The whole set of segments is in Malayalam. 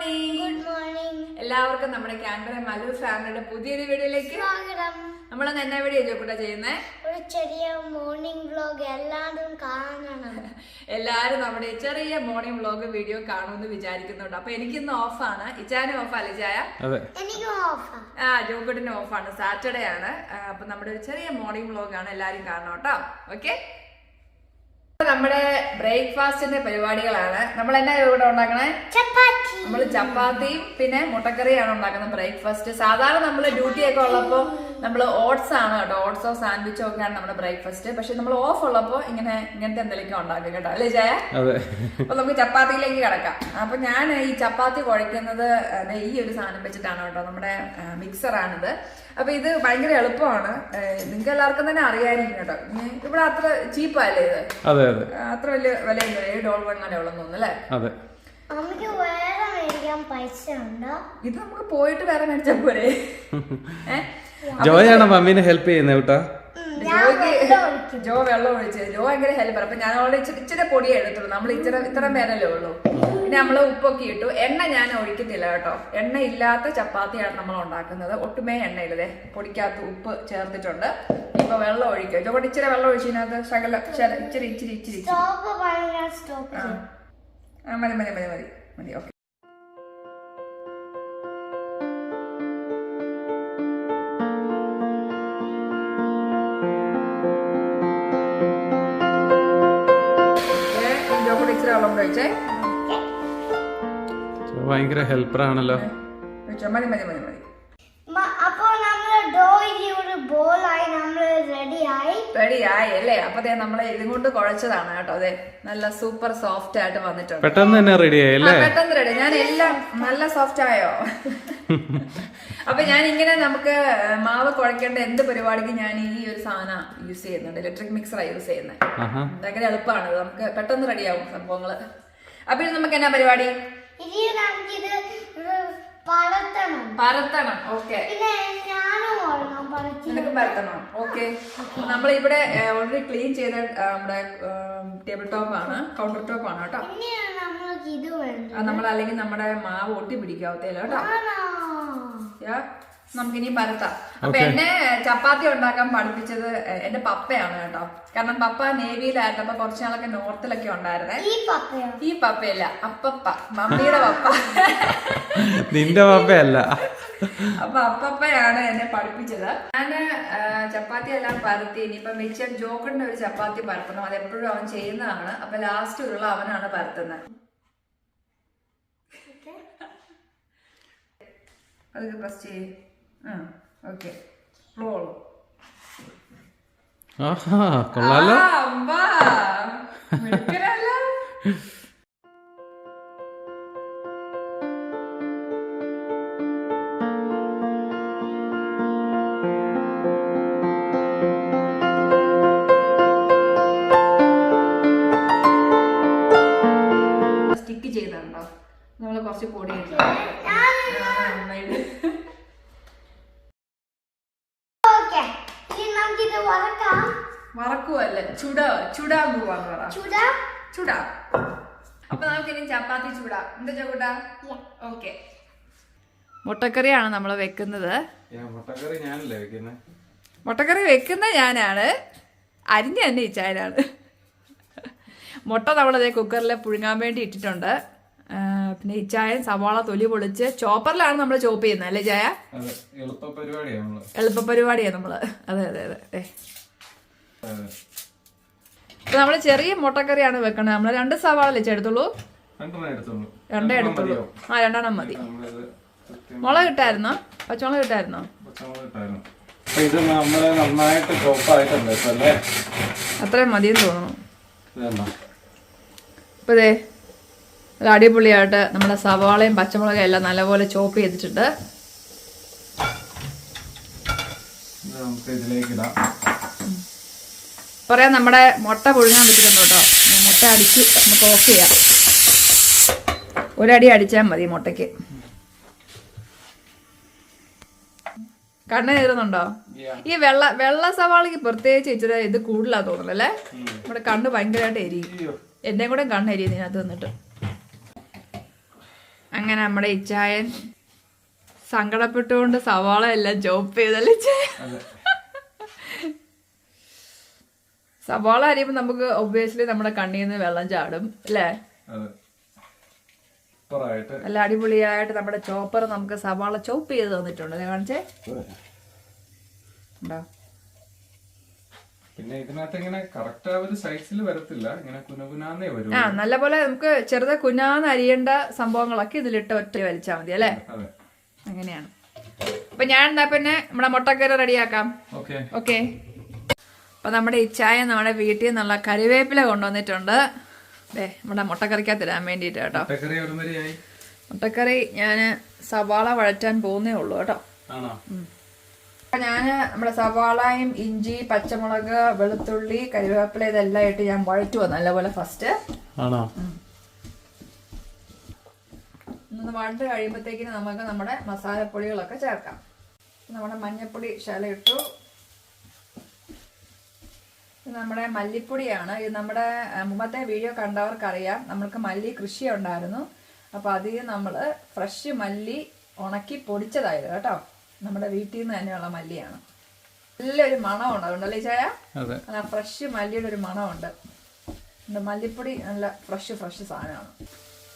മോർണിംഗ് ഗുഡ് മോർണിംഗ് എല്ലാവർക്കും നമ്മുടെ ക്യാൻബറ മലു ഫാമിലിയുടെ പുതിയൊരു വീഡിയോയിലേക്ക് സ്വാഗതം. നമ്മൾ എന്നാ വീഡിയോ ചെയ്യുന്നത് ഒരു ചെറിയ മോർണിംഗ് വ്ലോഗ് എല്ലാവരും കാണണം എല്ലാവരും നമ്മുടെ ചെറിയ മോർണിംഗ് വ്ലോഗ് വീഡിയോ കാണുമെന്ന് വിചാരിക്കുന്നുണ്ട്. അപ്പൊ എനിക്കിന്ന് ഓഫാണ്. ഇച്ചാനും ഓഫ് അല്ലേ ചായ എനിക്ക് ഓഫാ. ആ ജോക്കുട്ടിന് ഓഫാണ്. സാറ്റർഡേ ആണ്. അപ്പൊ നമ്മുടെ ഒരു ചെറിയ മോർണിംഗ് വ്ലോഗ് ആണ് എല്ലാരും കാണണം കേട്ടോ. ഓക്കെ നമ്മുടെ ബ്രേക്ക്ഫാസ്റ്റിന്റെ പരിപാടികളാണ്. നമ്മൾ എന്നാ ഇവിടെ ഉണ്ടാക്കണേ? ചപ്പാത്തി. നമ്മൾ ചപ്പാത്തിയും പിന്നെ മുട്ടക്കറിയാണ് ഉണ്ടാക്കുന്നത് ബ്രേക്ക്ഫാസ്റ്റ്. സാധാരണ നമ്മൾ ഡ്യൂട്ടി ഒക്കെ ഉള്ളപ്പോൾ നമ്മൾ ഓട്സ് ആണ് കേട്ടോ. ഓട്സോ സാൻഡ്വിച്ചോ ആണ് നമ്മുടെ ബ്രേക്ക്ഫാസ്റ്റ്. പക്ഷെ നമ്മൾ ഓഫ് ഉള്ളപ്പോൾ ഇങ്ങനെ ഇങ്ങനത്തെ എന്തെങ്കിലും ഉണ്ടാക്കും കേട്ടോ. അല്ലേ ജയ? അതെ. അപ്പൊ നമുക്ക് ചപ്പാത്തിയിലേക്ക് കിടക്കാം. അപ്പൊ ഞാൻ ഈ ചപ്പാത്തി കുഴയ്ക്കുന്നത് ഈ ഒരു സാധനം വെച്ചിട്ടാണ് കേട്ടോ. നമ്മുടെ മിക്സറാണിത് അപ്പൊ ഇത് ഭയങ്കര എളുപ്പമാണ്. നിങ്ങൾക്ക് എല്ലാവർക്കും തന്നെ അറിയാമായിരിക്കും കേട്ടോ. ഇവിടെ അത്ര ചീപ്പല്ലേ ഇത്? അതെ അതെ. അത്ര വലിയ വില ഏഴ് ഡോളർ അങ്ങനെ ഉള്ളെന്ന് തോന്നുന്നു അല്ലേ? അതെ. നമുക്ക് വേറെ മേടിക്കാൻ പൈസ ഉണ്ടോ? ഇത് നമുക്ക് പോയിട്ട് വേറെ മേടിച്ചാൽ പോരെ. ജോയാണ് മമ്മീനെ ഹെൽപ്പ് ചെയ്യുന്നത് കേട്ടാ. ജോയ്ക്ക് ജോ വെള്ളം ഒഴിച്ച്. ജോ ഭയങ്കര ഹെൽപ്പർ അപ്പൊ ഞാൻ അവളെ ഇച്ചിരി ഇച്ചിരി പൊടിയേ എടുത്തുള്ളൂ. നമ്മൾ ഇച്ചിരി ഇത്ര പേരല്ലേ ഉള്ളൂ. പിന്നെ നമ്മൾ ഉപ്പൊക്കെ ഇട്ടു. എണ്ണ ഞാൻ ഒഴിക്കത്തില്ല കേട്ടോ. എണ്ണ ഇല്ലാത്ത ചപ്പാത്തിയാണ് നമ്മൾ ഉണ്ടാക്കുന്നത്. ഒട്ടുമേ എണ്ണയില്ലതേ പൊടിക്കകത്ത് ഉപ്പ് ചേർത്തിട്ടുണ്ട്. ഇപ്പൊ വെള്ളം ഒഴിക്കുക ജോ ഇച്ചിരി വെള്ളം ഒഴിച്ചതിനകത്ത് ശകല ഇച്ചിരി ഇച്ചിരി ഇച്ചിരി മതി മതി മതി മതി. മതി ഓക്കെ. വെള്ളം കൂടെ ഒഴിച്ചേ ഭയങ്കര ഹെൽപ്പറാണല്ലോ ഒഴിച്ചോ മതി മതി മതി മതി. അപ്പോൾ നമ്മൾ ഒരു ബോളായി നമ്മൾ റെഡിയായി. റെഡിയായി അല്ലേ? അപ്പൊ ദേ നമ്മളെ ഇതും കൊണ്ട് കുഴച്ചതാണ് കേട്ടോ. അതെ നല്ല സൂപ്പർ സോഫ്റ്റ് ആയിട്ട് വന്നിട്ടുണ്ട്. പെട്ടെന്ന് തന്നെ റെഡിയായി അല്ലേ? പെട്ടെന്ന് റെഡി ഞാൻ എല്ലാം നല്ല സോഫ്റ്റ് ആയോ? അപ്പൊ ഞാൻ ഇങ്ങനെ നമുക്ക് മാവ് കുഴക്കേണ്ട എന്ത് പരിപാടിക്ക് ഞാൻ ഈ ഒരു സാധനം യൂസ് ചെയ്യുന്നുണ്ട്. ഇലക്ട്രിക് മിക്സറാണ് യൂസ് ചെയ്യുന്നത് ഭയങ്കര എളുപ്പമാണ് നമുക്ക് പെട്ടെന്ന് റെഡിയാവും സംഭവങ്ങൾ. അപ്പൊ ഇത് നമുക്ക് എന്നാ പരിപാടി? പരത്തണം. പരത്തണം. ഓക്കെ. നിനക്ക് പരത്തണം. ഓക്കെ. നമ്മൾ ഇവിടെ ഓൾറെഡി ക്ലീൻ ചെയ്ത നമ്മുടെ ടേബിൾ ടോപ്പ് ആണ് കൗണ്ടർ ടോപ്പ് ആണ് കേട്ടോ. നമ്മൾ അല്ലെങ്കിൽ നമ്മുടെ മാവ് ഒട്ടി പിടിക്കാവത്തേലോ കേട്ടോ നമുക്കിനി പരത്താം. അപ്പൊ എന്നെ ചപ്പാത്തി ഉണ്ടാക്കാൻ പഠിപ്പിച്ചത് എന്റെ പപ്പയാണ് കേട്ടോ. കാരണം പപ്പ നേവിയിലായിരുന്നു അപ്പൊ കുറച്ചു നാളൊക്കെ നോർത്തിലൊക്കെ ഉണ്ടായിരുന്നേ. ഈ പപ്പയോ? ഈ പപ്പയല്ല അപ്പപ്പ. മമ്മിയുടെ പപ്പ. നിന്റെ പപ്പയല്ല. അപ്പൊ അപ്പപ്പയാണ് എന്നെ പഠിപ്പിച്ചത്. ഞാൻ ചപ്പാത്തി എല്ലാം പരത്തി. ഇനിയിപ്പൊ മിച്ചം ജോക്കറിന്റെ ഒരു ചപ്പാത്തി പരത്തണം. അത് എപ്പോഴും അവൻ ചെയ്യുന്നതാണ്. അപ്പൊ ലാസ്റ്റ് ഉള്ള അവനാണ് പരത്തുന്നത്. അതൊക്കെ പ്രസ് ചെയ്യും. ആ ഓക്കെ. റോൾ ആഹാ കൊള്ളാലോ. സ്റ്റിക്ക് ചെയ്തോ നമ്മൾ കുറച്ച് പൊടി നന്നായിട്ട്. വറക്കാം വറക്കുവല്ല ചുട ചുടാ പോവാന്ന് പറ. ചുടാ? ചുടാ. അപ്പൊ നമുക്കിനി ചപ്പാത്തി ചൂടാ. എന്താ ചൂടാ ഓക്കെ. മുട്ടക്കറിയാണ് നമ്മൾ വെക്കുന്നത്. മുട്ടക്കറി ഞാനല്ലേ വെക്കുന്നത് മുട്ടക്കറി വെക്കുന്ന ഞാനാണ്. അരിഞ്ഞ തന്നെ ഇച്ചായനാണ് മുട്ട നമ്മളതേ കുക്കറിൽ പുഴുങ്ങാൻ വേണ്ടി ഇട്ടിട്ടുണ്ട്. പിന്നെ ഇച്ചായൻ സവാള തൊലി പൊളിച്ച് ചോപ്പറിലാണ് നമ്മൾ ചോപ്പ് ചെയ്യുന്നത് അല്ലേ ചായ? അതെ എളുപ്പ പരിപാടിയാണ് നമ്മൾ. നമ്മൾ അതെ അതെ. അതെ നമ്മൾ ചെറിയ മുട്ടക്കറിയാണ് വെക്കണത്. നമ്മൾ രണ്ട് സവാള വെച്ച് എടുത്തുള്ളൂ? രണ്ടേ എടുത്തുള്ളൂ. ആ രണ്ടെണ്ണം മതി. മുളക് കിട്ടായിരുന്നോ പച്ചമുളക് ഇട്ടായിരുന്നു? ഇത് നമ്മൾ നന്നായിട്ട് ചോപ്പായിട്ടുണ്ട് അല്ലേ? അത്രയും മതിയെന്ന് തോന്നുന്നു. ഇപ്പൊ ഇതേ നല്ല അടിപൊളിയായിട്ട് നമ്മുടെ സവാളയും പച്ചമുളകും എല്ലാം നല്ലപോലെ ചോപ്പ് ചെയ്തിട്ടുണ്ട്. നമുക്ക് ഇതിലേക്ക് ഇടാം. പറയാം നമ്മുടെ മുട്ട പുഴുങ്ങാൻ വെച്ചിട്ടുണ്ട് കേട്ടോ മുട്ട അടിച്ച് നമുക്ക് ഓഫ് ചെയ്യാം. ഒരടി അടിച്ചാൽ മതി മുട്ടയ്ക്ക്. കണ്ണ് കയറുന്നുണ്ടോ? ഈ വെള്ള വെള്ള സവാളയ്ക്ക് പ്രത്യേകിച്ച് ഇച്ചിരി ഇത് കൂടുതലാ തോന്നുന്നു അല്ലേ? നമ്മുടെ കണ്ണ് ഭയങ്കരമായിട്ട് എരിയും എന്നെ കൂടെ കണ്ണ് എരിയും ഇതിനകത്ത് വന്നിട്ട് അങ്ങനെ നമ്മുടെ ഇച്ചായൻ സങ്കടപ്പെട്ടുകൊണ്ട് സവാള എല്ലാം ചോപ്പ് ചെയ്തല്ലേ ഇച്ചായ? അതെ സവാള അരിയുമ്പോൾ നമുക്ക് ഒബ്വിയസ്ലി നമ്മുടെ കണ്ണിൽ നിന്ന് വെള്ളം ചാടും അല്ലേ? നല്ല അടിപൊളിയായിട്ട് നമ്മുടെ ചോപ്പർ നമുക്ക് സവാള ചോപ്പ് ചെയ്ത് തന്നിട്ടുണ്ട്. കാണിച്ചേ. ഉണ്ടോ? പിന്നെ ഇതിനകത്ത് ഇങ്ങനെ കറക്റ്റ് ആ ഒരു സൈസിൽ വരത്തില്ല. ഇങ്ങനെ കുനുകുനാന്നേ വരും. ആ നല്ലപോലെ നമുക്ക് ചെറുത് കുനാന്ന് അരിയേണ്ട സംഭവങ്ങളൊക്കെ ഇതിലിട്ട് ഒറ്റ വലിച്ചാൽ മതി അല്ലേ? അങ്ങനെയാണ്. അപ്പൊ ഞാൻ എന്നാ പിന്നെ നമ്മുടെ മുട്ടക്കര റെഡിയാക്കാം ഓക്കെ. ഓക്കെ. അപ്പൊ നമ്മുടെ ഇച്ചായ നമ്മുടെ വീട്ടിൽ നിന്നുള്ള കറിവേപ്പില കൊണ്ടുവന്നിട്ടുണ്ട്. അതെ നമ്മുടെ മുട്ടക്കറിക്കകത്ത് ഇടാൻ വേണ്ടിയിട്ട് കേട്ടോ. മുട്ടക്കറി ഞാൻ സവാള വഴറ്റാൻ പോകുന്നേ ഉള്ളൂ കേട്ടോ. ഞാൻ നമ്മുടെ സവാളയും ഇഞ്ചി പച്ചമുളക് വെളുത്തുള്ളി കരുവേപ്പില ഇതെല്ലാം ഇട്ട് ഞാൻ വഴറ്റുക നല്ലപോലെ ഫസ്റ്റ് ആണോ? വഴണ്ട് കഴിയുമ്പോഴത്തേക്കിന് നമുക്ക് നമ്മുടെ മസാലപ്പൊടികളൊക്കെ ചേർക്കാം. നമ്മുടെ മഞ്ഞപ്പൊടി ശല ഇട്ടു. നമ്മുടെ മല്ലിപ്പൊടിയാണ്. ഇത് നമ്മുടെ മുമ്പത്തെ വീഡിയോ കണ്ടവർക്കറിയാം. നമ്മൾക്ക് മല്ലി കൃഷി ഉണ്ടായിരുന്നു അപ്പോൾ അതിൽ നമ്മൾ ഫ്രഷ് മല്ലി ഉണക്കി പൊടിച്ചതായിരുന്നു കേട്ടോ. നമ്മുടെ വീട്ടിൽ നിന്ന് തന്നെയുള്ള മല്ലിയാണ്. നല്ലൊരു മണമുണ്ട്. അതുകൊണ്ടല്ലേ ചായ? ഫ്രഷ് മല്ലിയുടെ ഒരു മണമുണ്ട്. മല്ലിപ്പൊടി നല്ല ഫ്രഷ് ഫ്രഷ് സാധനമാണ്.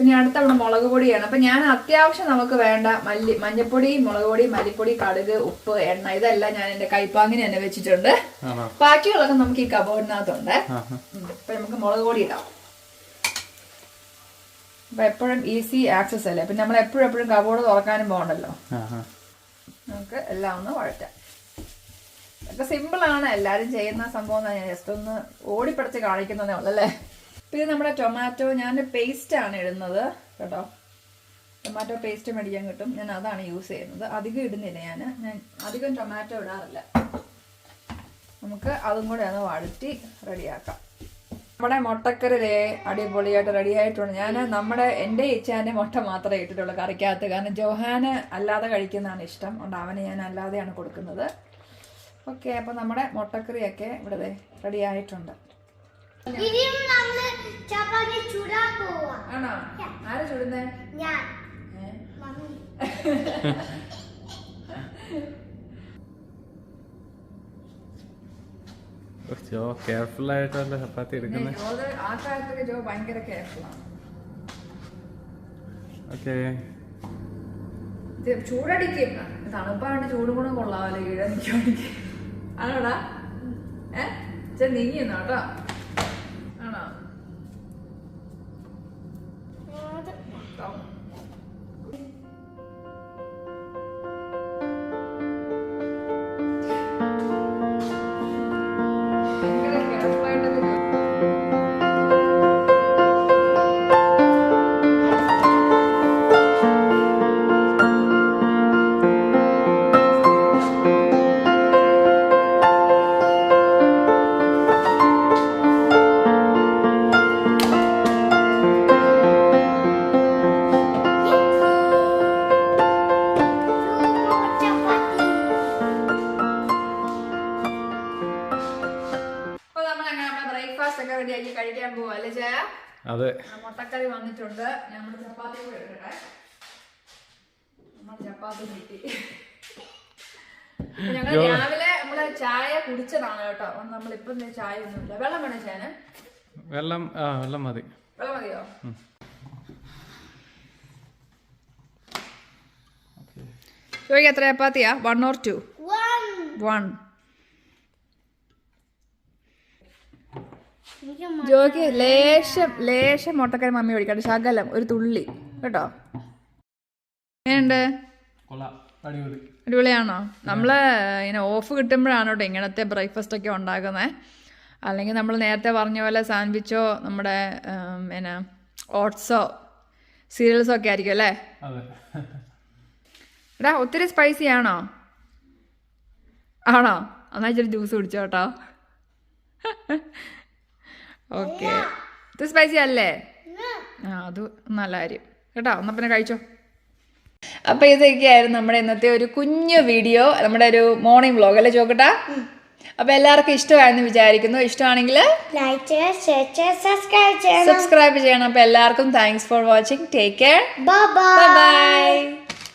പിന്നെ അടുത്ത നമ്മുടെ മുളക് പൊടിയാണ്. അപ്പം ഞാൻ അത്യാവശ്യം നമുക്ക് വേണ്ട മല്ലി മഞ്ഞപ്പൊടി മുളക് പൊടി മല്ലിപ്പൊടി കടുക് ഉപ്പ് എണ്ണ ഇതെല്ലാം ഞാൻ എന്റെ കൈപ്പാങ്ങിന് തന്നെ വെച്ചിട്ടുണ്ട്. ബാക്കിയുള്ളതൊക്കെ നമുക്ക് ഈ കബോർഡിനകത്തുണ്ട്. അപ്പം നമുക്ക് മുളക് പൊടി ഇടാം. അപ്പം എപ്പോഴും ഈസി ആക്സസ് അല്ലേ? പിന്നെ നമ്മൾ എപ്പോഴും എപ്പോഴും കബോർഡ് തുറക്കാനും പോകണ്ടല്ലോ? നമുക്ക് എല്ലാം ഒന്ന് വഴറ്റാം. സിമ്പിൾ ആണ്. എല്ലാരും ചെയ്യുന്ന സംഭവം ഞാൻ ജസ്റ്റ് ഒന്ന് ഓടിപ്പടച്ച് കാണിക്കുന്നതേ ഉള്ളൂ അല്ലേ? പിന്നെ നമ്മുടെ ടൊമാറ്റോ ഞാൻ പേസ്റ്റ് ആണ് ഇടുന്നത് കേട്ടോ. ടൊമാറ്റോ പേസ്റ്റ് മേടിക്കാൻ കിട്ടും. ഞാൻ അതാണ് യൂസ് ചെയ്യുന്നത്. അധികം ഇടുന്നില്ല ഞാൻ ഞാൻ അധികം ടൊമാറ്റോ ഇടാറില്ല. നമുക്ക് അതും കൂടെ ഒന്ന് വഴറ്റി റെഡിയാക്കാം. നമ്മുടെ മുട്ടക്കറി ദേ അടിപൊളിയായിട്ട് റെഡി ആയിട്ടുണ്ട്. ഞാൻ നമ്മുടെ എന്റെ ഇച്ഛാന്റെ മുട്ട മാത്രമേ ഇട്ടിട്ടുള്ളൂ കറിക്കകത്ത്. കാരണം ജോഹാന് അല്ലാതെ കഴിക്കുന്നതാണ് ഇഷ്ടം. അതുകൊണ്ട് അവന് ഞാൻ അല്ലാതെയാണ് കൊടുക്കുന്നത്. ഓക്കെ അപ്പോൾ നമ്മുടെ മുട്ടക്കറിയൊക്കെ ഇവിടെ റെഡി ആയിട്ടുണ്ട്. ആണോ? ആരാ ചുടുന്നേ? ഞാൻ. ജോ കെയർഫുൾ ആയിട്ടല്ലേ ചപ്പാത്തി എടുക്കുന്നത് ആ കാര്യത്തൊക്കെ ജോ ഭയങ്കര ഓക്കെ. ഇത് ചൂടടിക്കും. തണുപ്പാണ്ട് ചൂടും കൂടെ കൊള്ളാമല്ലോ ഈഴ നിൽക്കുവാണെങ്കിൽ ആണോടാ? ഏ? ചെ അതെ. മുട്ടക്കറി വന്നിട്ടുണ്ട്. ഞങ്ങൾ ചപ്പാത്തി കൂടെ എടുക്കട്ടെ. നമ്മൾ ചപ്പാത്തി കിട്ടി. ഞങ്ങൾ രാവിലെ നമ്മൾ ചായ കുടിച്ചതാണ് കേട്ടോ. നമ്മളിപ്പം ചായ ഒന്നുമില്ല. വെള്ളം വേണം ചേന വെള്ളം ആ വെള്ളം മതി. വെള്ളം മതിയോ? ചോദിക്കാം എത്ര ചപ്പാത്തിയാ? One or two one joke ലേശം ലേശം മുട്ടക്കറി മമ്മി ഒഴിക്കട്ടെ ശകലം ഒരു തുള്ളി. കേട്ടോ? എങ്ങനെയുണ്ട്? അടിപൊളിയാണോ? നമ്മൾ ഇങ്ങനെ ഓഫ് കിട്ടുമ്പോഴാണ് കേട്ടോ ഇങ്ങനത്തെ ബ്രേക്ക്ഫാസ്റ്റ് ഒക്കെ ഉണ്ടാക്കുന്നത് അല്ലെങ്കിൽ നമ്മൾ നേരത്തെ പറഞ്ഞ പോലെ സാൻഡ്വിച്ചോ നമ്മുടെ പിന്നെ എന്നാ ഓട്സോ സീരിയൽസോ ഒക്കെ ആയിരിക്കും അല്ലേ? എടാ ഒത്തിരി സ്പൈസി ആണോ? ആണോ? അന്നാച്ചൊരു ഇച്ചിരി ജ്യൂസ് കുടിച്ചോ കേട്ടോ. ഓക്കെ. ഇത് സ്പൈസി അല്ലേ? ആ അത് നല്ല കാര്യം. കേട്ടോ എന്നാ പിന്നെ കഴിച്ചോ. അപ്പൊ ഇതൊക്കെയായിരുന്നു നമ്മുടെ ഇന്നത്തെ ഒരു കുഞ്ഞു വീഡിയോ നമ്മുടെ ഒരു മോർണിംഗ് വ്ലോഗ് അല്ലേ ചോക്കട്ടാ? അപ്പൊ എല്ലാവർക്കും ഇഷ്ടമായെന്ന് വിചാരിക്കുന്നു. ഇഷ്ടമാണെങ്കിൽ സബ്സ്ക്രൈബ് ചെയ്യണം. അപ്പൊ എല്ലാവർക്കും thanks for watching take care bye